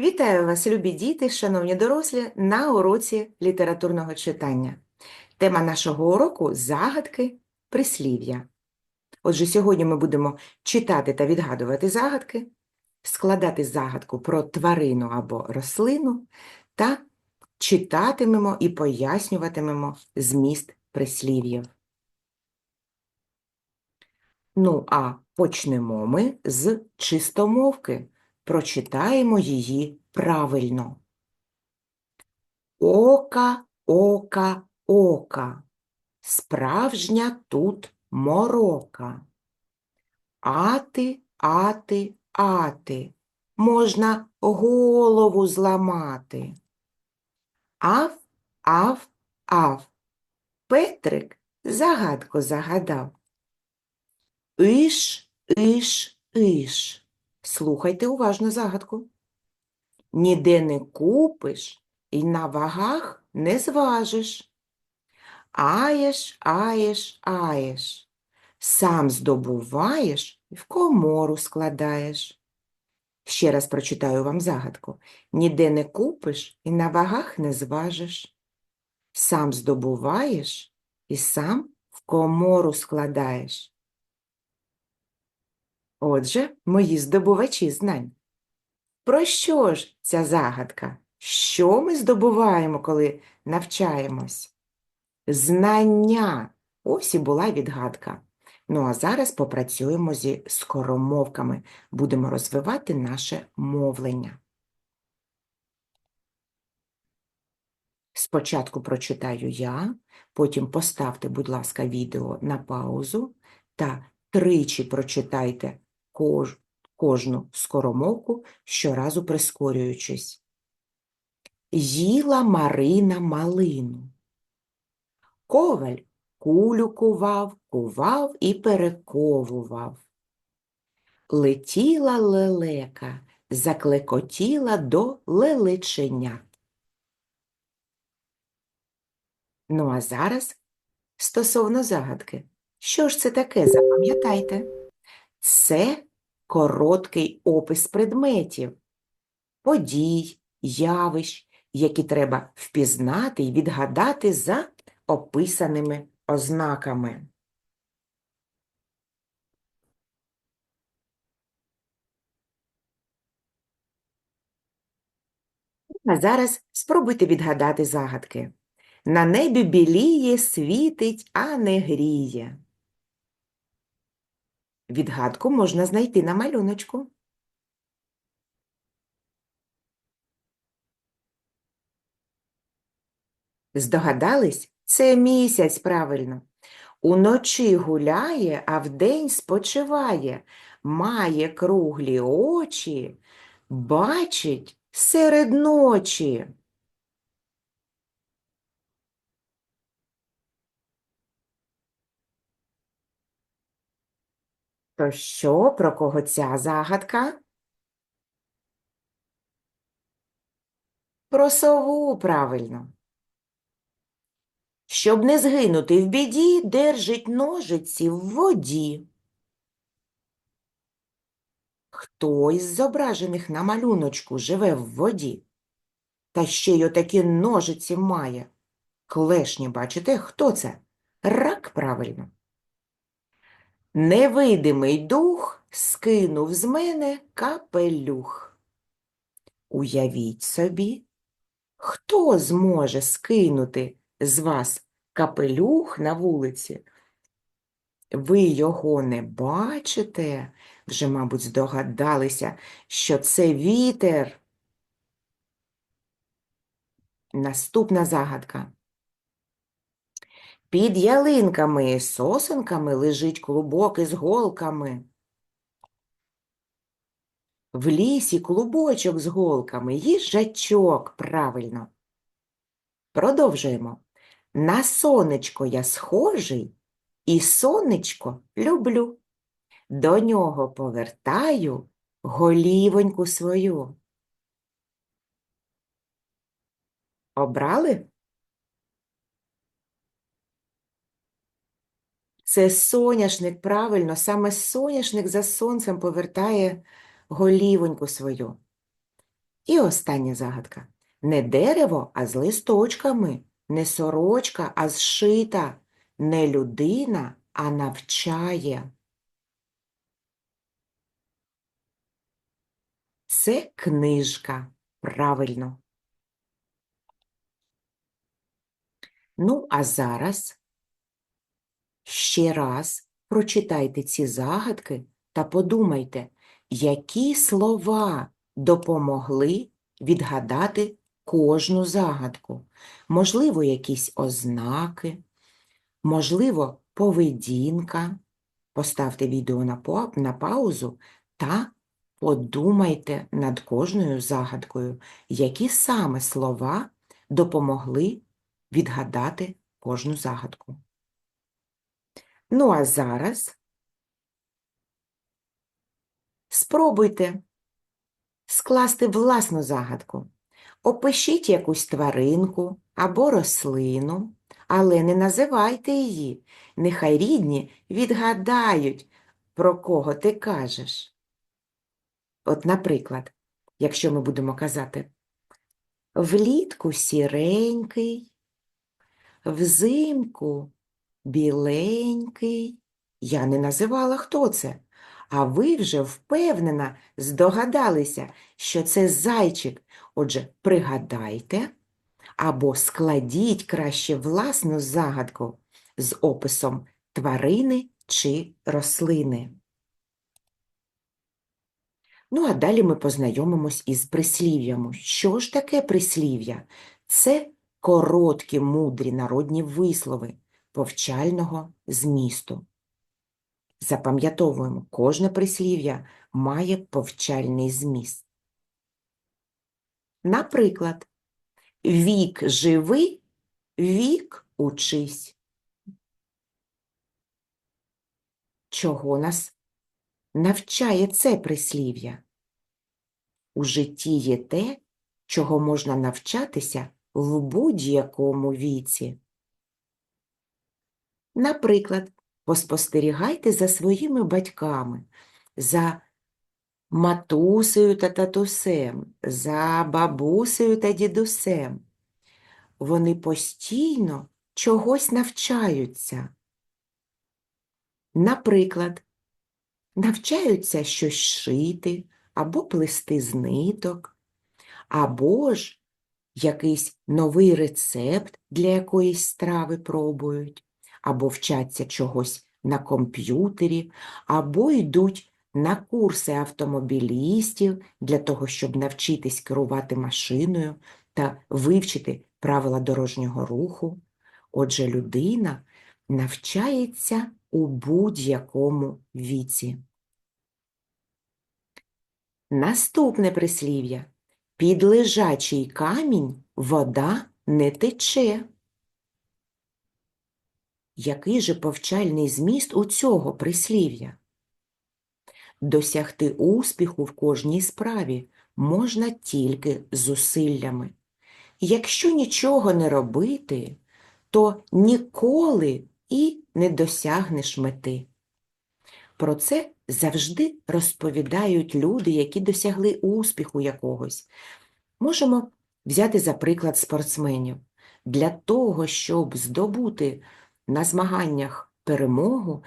Вітаю вас, любі діти, шановні дорослі, на уроці літературного читання. Тема нашого уроку загадки прислів'я. Отже, сьогодні ми будемо читати та відгадувати загадки, складати загадку про тварину або рослину та читатимемо і пояснюватимемо зміст прислів'їв. Ну, а почнемо ми з чистомовки. Прочитаємо її правильно. Ока, ока, ока, справжня тут морока. Ати, ати, ати, можна голову зламати. Ав, ав. Петрик загадку загадав. Иш, иш, иш. Слухайте уважно загадку. Ніде не купиш і на вагах не зважиш. Аєш, аєш, аєш. Сам здобуваєш і в комору складаєш. Ще раз прочитаю вам загадку. Ніде не купиш і на вагах не зважиш. Сам здобуваєш і сам в комору складаєш. Отже, мої здобувачі знань. Про що ж ця загадка? Що ми здобуваємо, коли навчаємось? Знання. Ось і була відгадка. Ну а зараз попрацюємо зі скоромовками. Будемо розвивати наше мовлення. Спочатку прочитаю я, потім поставте, будь ласка, відео на паузу та тричі прочитайте кож, кожну скоромовку, щоразу прискорюючись. Їла Марина малину. Коваль кулю кував, кував і перековував. Летіла лелека, заклекотіла до лелеченят. Ну а зараз стосовно загадки. Що ж це таке, запам'ятайте? Це короткий опис предметів, подій, явищ, які треба впізнати і відгадати за описаними ознаками. А зараз спробуйте відгадати загадки. На небі біліє, світить, а не гріє. Відгадку можна знайти на малюночку. Здогадались? Це місяць, правильно. Уночі гуляє, а вдень спочиває, має круглі очі, бачить серед ночі. То що, про кого ця загадка? Про сову, правильно. Щоб не згинути в біді, держить ножиці в воді. Хто із зображених на малюночку живе в воді? Та ще й отакі ножиці має. Клешні, бачите, хто це? Рак, правильно. Невидимий дух скинув з мене капелюх. Уявіть собі, хто зможе скинути з вас капелюх на вулиці? Ви його не бачите, вже, мабуть, здогадалися, що це вітер. Наступна загадка. Під ялинками і сосенками лежить клубок із голками. В лісі клубочок з голками, їжачок, правильно. Продовжуємо. На сонечко я схожий, і сонечко люблю. До нього повертаю голівоньку свою. Обрали? Це соняшник, правильно, саме соняшник за сонцем повертає голівоньку свою. І остання загадка. Не дерево, а з листочками, не сорочка, а зшита, не людина, а навчає. Це книжка. Правильно. Ну, а зараз ще раз прочитайте ці загадки та подумайте, які слова допомогли відгадати кожну загадку. Можливо, якісь ознаки, можливо, поведінка. Поставте відео на, па- на паузу та подумайте над кожною загадкою, які саме слова допомогли відгадати кожну загадку. Ну, а зараз спробуйте скласти власну загадку. Опишіть якусь тваринку або рослину, але не називайте її. Нехай рідні відгадають, про кого ти кажеш. От, наприклад, якщо ми будемо казати влітку сіренький, взимку біленький. Я не називала, хто це, а ви вже впевнена здогадалися, що це зайчик. Отже, пригадайте або складіть краще власну загадку з описом тварини чи рослини. Ну, а далі ми познайомимось із прислів'ями. Що ж таке прислів'я? Це короткі, мудрі народні вислови повчального змісту. Запам'ятовуємо, кожне прислів'я має повчальний зміст. Наприклад, вік живи, вік учись. Чого нас навчає це прислів'я? У житті є те, чого можна навчатися в будь-якому віці. Наприклад, поспостерігайте за своїми батьками, за матусею та татусем, за бабусею та дідусем. Вони постійно чогось навчаються. Наприклад, навчаються щось шити або плести з ниток, або ж якийсь новий рецепт для якоїсь страви пробують, або вчаться чогось на комп'ютері, або йдуть на курси автомобілістів для того, щоб навчитись керувати машиною та вивчити правила дорожнього руху. Отже, людина навчається у будь-якому віці. Наступне прислів'я. Під лежачий камінь вода не тече. Який же повчальний зміст у цього прислів'я? Досягти успіху в кожній справі можна тільки зусиллями. Якщо нічого не робити, то ніколи і не досягнеш мети. Про це завжди розповідають люди, які досягли успіху якогось. Можемо взяти за приклад спортсменів. Для того, щоб здобути на змаганнях перемогу,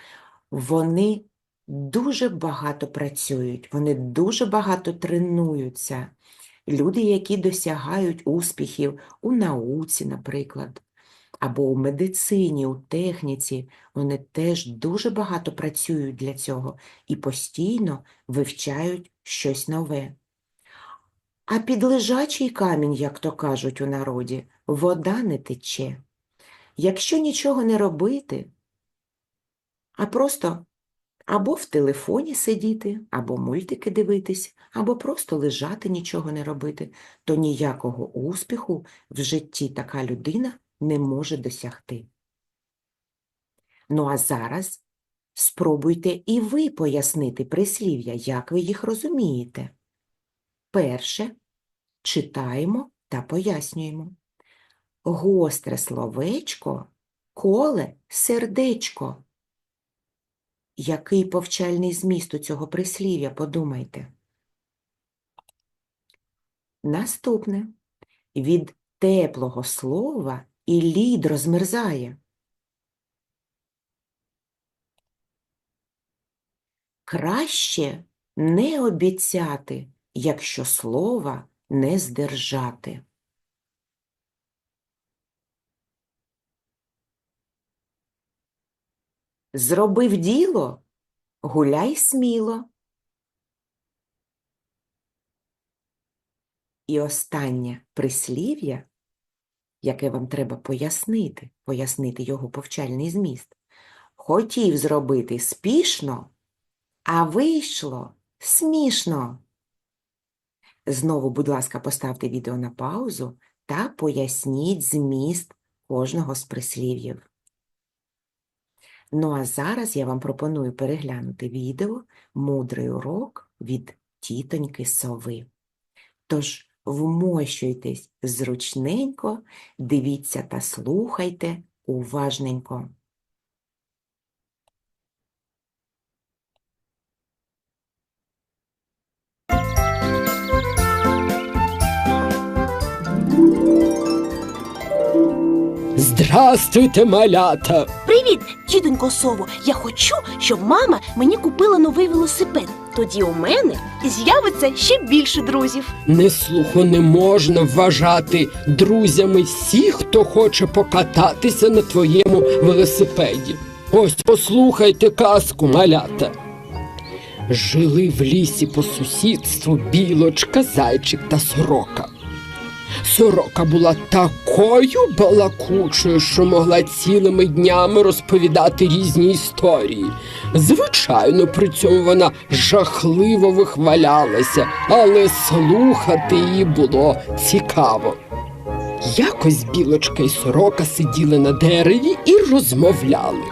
вони дуже багато працюють, вони дуже багато тренуються. Люди, які досягають успіхів у науці, наприклад, або у медицині, у техніці, вони теж дуже багато працюють для цього і постійно вивчають щось нове. А під лежачий камінь, як то кажуть у народі, вода не тече. Якщо нічого не робити, а просто або в телефоні сидіти, або мультики дивитись, або просто лежати, нічого не робити, то ніякого успіху в житті така людина не може досягти. Ну а зараз спробуйте і ви пояснити прислів'я, як ви їх розумієте. Перше читаємо та пояснюємо. Гостре словечко, коле сердечко. Який повчальний зміст у цього прислів'я, подумайте. Наступне. Від теплого слова і лід розмерзає. Краще не обіцяти, якщо слова не здержати. Зробив діло, гуляй сміло. І останнє прислів'я, яке вам треба пояснити, пояснити його повчальний зміст. Хотів зробити спішно, а вийшло смішно. Знову, будь ласка, поставте відео на паузу та поясніть зміст кожного з прислів'їв. Ну а зараз я вам пропоную переглянути відео Мудрий урок від тітоньки сови. Тож вмощуйтесь зручненько, дивіться та слухайте уважненько. Здрастуйте, малята! Привіт, тітонько Сово. Я хочу, щоб мама мені купила новий велосипед. Тоді у мене з'явиться ще більше друзів. Неслуху не можна вважати друзями всіх, хто хоче покататися на твоєму велосипеді. Ось послухайте казку, малята. Жили в лісі по сусідству білочка, зайчик та сорока. Сорока була такою балакучою, що могла цілими днями розповідати різні історії. Звичайно, при цьому вона жахливо вихвалялася, але слухати її було цікаво. Якось білочка і сорока сиділи на дереві і розмовляли.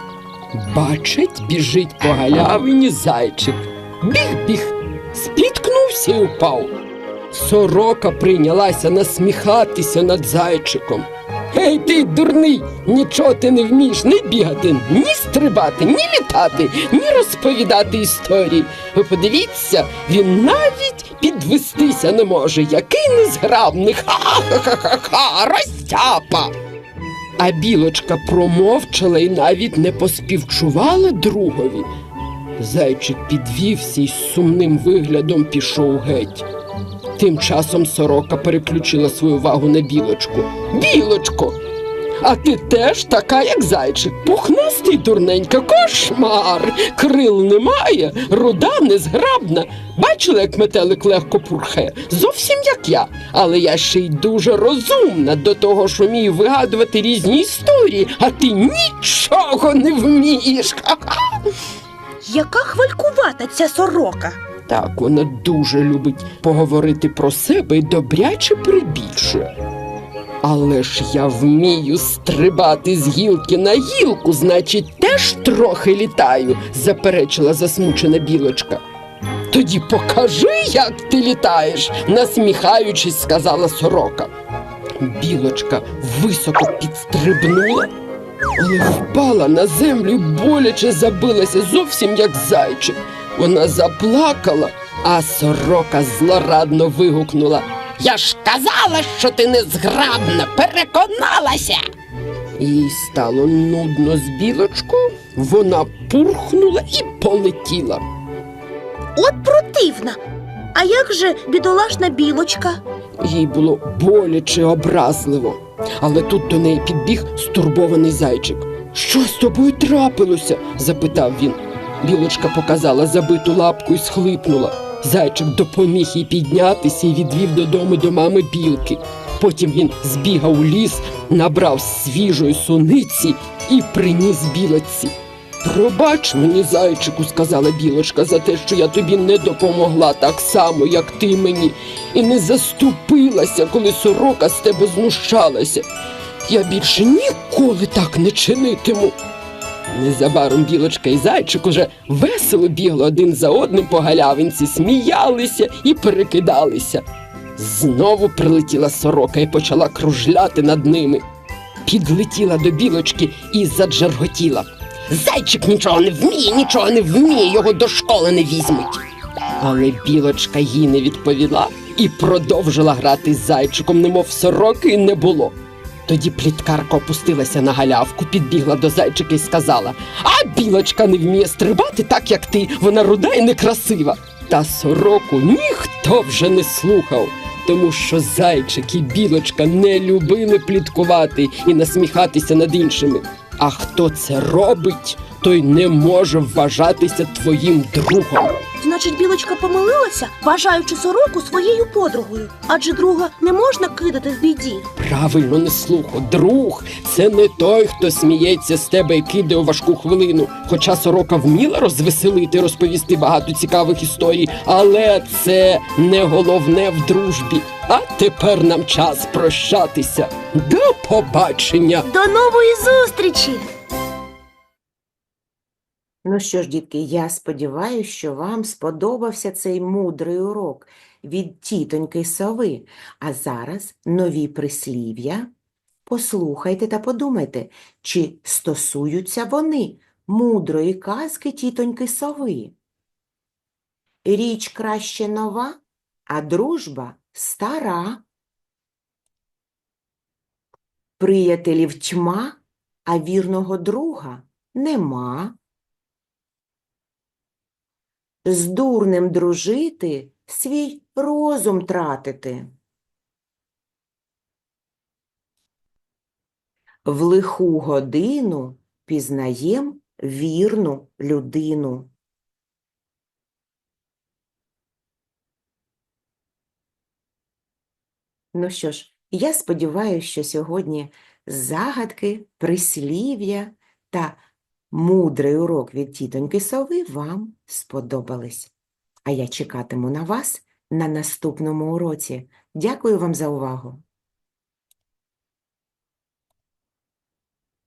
Бачить, біжить по галявині зайчик. Біг-біг, спіткнувся і упав. Сорока прийнялася насміхатися над зайчиком. Гей ти, дурний, нічого ти не вмієш ні бігати, ні стрибати, ні літати, ні розповідати історії. Ви подивіться, він навіть підвестися не може. Який незграбний. Ха-ха-ха-ха-ха, розтяпа. А білочка промовчала і навіть не поспівчувала другові. Зайчик підвівся і з сумним виглядом пішов геть. Тим часом сорока переключила свою увагу на білочку. Білочко, а ти теж така, як зайчик, пухнастий дурненька, кошмар. Крил немає, руда незграбна. Бачила, як метелик легко пурхе? Зовсім як я. Але я ще й дуже розумна до того, що вмію вигадувати різні історії, а ти нічого не вмієш. Яка хвалькувата ця сорока. Так, вона дуже любить поговорити про себе і добряче прибільшує. Але ж я вмію стрибати з гілки на гілку, значить, теж трохи літаю, заперечила засмучена білочка. Тоді покажи, як ти літаєш, насміхаючись, сказала сорока. Білочка високо підстрибнула, але впала на землю боляче забилася зовсім як зайчик. Вона заплакала, а сорока злорадно вигукнула. Я ж казала, що ти незграбна, переконалася. Їй стало нудно з білочкою, вона пурхнула і полетіла. От противна. А як же бідолашна білочка? Їй було боляче образливо. Але тут до неї підбіг стурбований зайчик. Що з тобою трапилося? запитав він. Білочка показала забиту лапку і схлипнула. Зайчик допоміг їй піднятися і відвів додому до мами білки. Потім він збігав у ліс, набрав свіжої суниці і приніс білочці. Пробач мені, зайчику, сказала білочка, за те, що я тобі не допомогла так само, як ти мені, і не заступилася, коли сорока з тебе знущалася. Я більше ніколи так не чинитиму. Незабаром білочка і зайчик уже весело бігли один за одним по галявинці, сміялися і перекидалися. Знову прилетіла сорока і почала кружляти над ними. Підлетіла до білочки і заджарготіла. Зайчик нічого не вміє, нічого не вміє, його до школи не візьмуть. Але білочка їй не відповіла і продовжила грати з зайчиком, немов сороки не було. Тоді пліткарка опустилася на галявку, підбігла до зайчика і сказала: А білочка не вміє стрибати так, як ти, вона руда і некрасива. Та сороку ніхто вже не слухав, тому що зайчик і білочка не любили пліткувати і насміхатися над іншими. А хто це робить, той не може вважатися твоїм другом. Значить, білочка помилилася, вважаючи сороку своєю подругою. Адже друга не можна кидати в біді. Правильно не слухо. Друг це не той, хто сміється з тебе і кидає у важку хвилину. Хоча сорока вміла розвеселити, розповісти багато цікавих історій, але це не головне в дружбі. А тепер нам час прощатися. До побачення! До нової зустрічі! Ну що ж, дітки, я сподіваюся, що вам сподобався цей мудрий урок від тітоньки сови. А зараз нові прислів'я. Послухайте та подумайте, чи стосуються вони мудрої казки тітоньки сови. Річ краще нова, а дружба стара. Приятелів тьма, а вірного друга нема. З дурнем дружити, свій розум тратити. В лиху годину пізнаєм вірну людину. Ну що ж, я сподіваюся, що сьогодні загадки, прислів'я та Мудрий урок від тітоньки сови вам сподобались. А я чекатиму на вас на наступному уроці. Дякую вам за увагу!